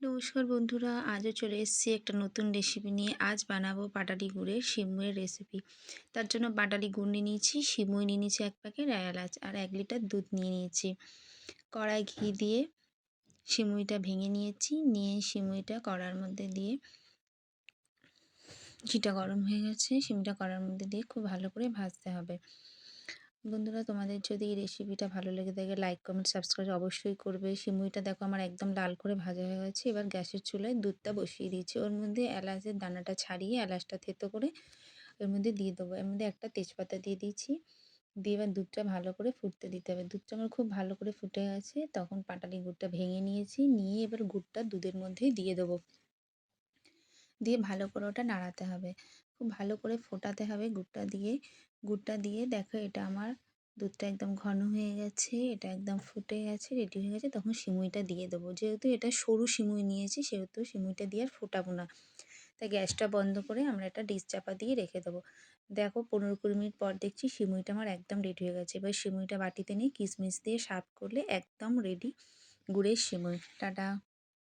নমস্কার বন্ধুরা, আজও চলে এসেছি একটা নতুন রেসিপি নিয়ে। আজ বানাবো পাটালি গুড়ের সিমুয়ের রেসিপি তার জন্য পাটালি গুড় নিয়ে নিয়েছি, শিমুই নিয়ে নিয়েছি এক প্যাকেট এলাচ, আর এক লিটার দুধ নিয়ে নিয়েছি। কড়াই ঘি দিয়ে শিমুইটা ভেঙে নিয়েছি, নিয়ে শিমুইটা কড়ার মধ্যে দিয়ে ঘিটা গরম হয়ে গেছে সিমটা কড়ার মধ্যে দিয়ে খুব ভালো করে ভাজতে হবে। বন্ধুরা, তোমাদের যদি এই রেসিপিটা ভালো লেগে থাকে লাইক কমেন্ট সাবস্ক্রাইব অবশ্যই করবে। সিমুইটা দেখো আমার একদম লাল করে ভাজা হয়ে গেছে। এবার গ্যাসের চুলায় দুধটা বসিয়ে দিয়েছি। ওর মধ্যে এলাচের দানাটা ছাড়িয়ে এলাচটা থেতো করে ওর মধ্যে দিয়ে দেবো। এর মধ্যে একটা তেজপাতা দিয়ে দিয়েছি। দিয়ে এবার দুধটা ভালো করে ফুটতে দিতে হবে। দুধটা আমার খুব ভালো করে ফুটে গেছে। তখন পাটালি গুড়টা ভেঙে নিয়েছি। নিয়ে এবার গুড়টা দুধের মধ্যেই দিয়ে দেবো। দিয়ে ভালো করে ওটা নাড়াতে হবে। খুব ভালো করে ফোটাতে হবে গুড়টা দিয়ে। গুড়টা দিয়ে দেখো এটা আমার দুধটা একদম ঘন হয়ে গেছে, এটা একদম ফুটে গেছে রেডি হয়ে গেছে, তখন সিমুইটা দিয়ে দেবো। যেহেতু এটা সরু সিমুই নিয়েছি, সেহেতু সিমুইটা দিয়ে আর ফোটাবো না। তাই গ্যাসটা বন্ধ করে আমরা একটা ডিস চাপা দিয়ে রেখে দেবো। দেখো, পনেরো কুড়ি মিনিট পর দেখছি সিমুইটা আমার একদম রেডি হয়ে গেছে। এবার সিমুইটা বাটিতে নিয়ে কিশমিশ দিয়ে সার্ভ করলে একদম রেডি গুড়ের সিমুই। টাটা।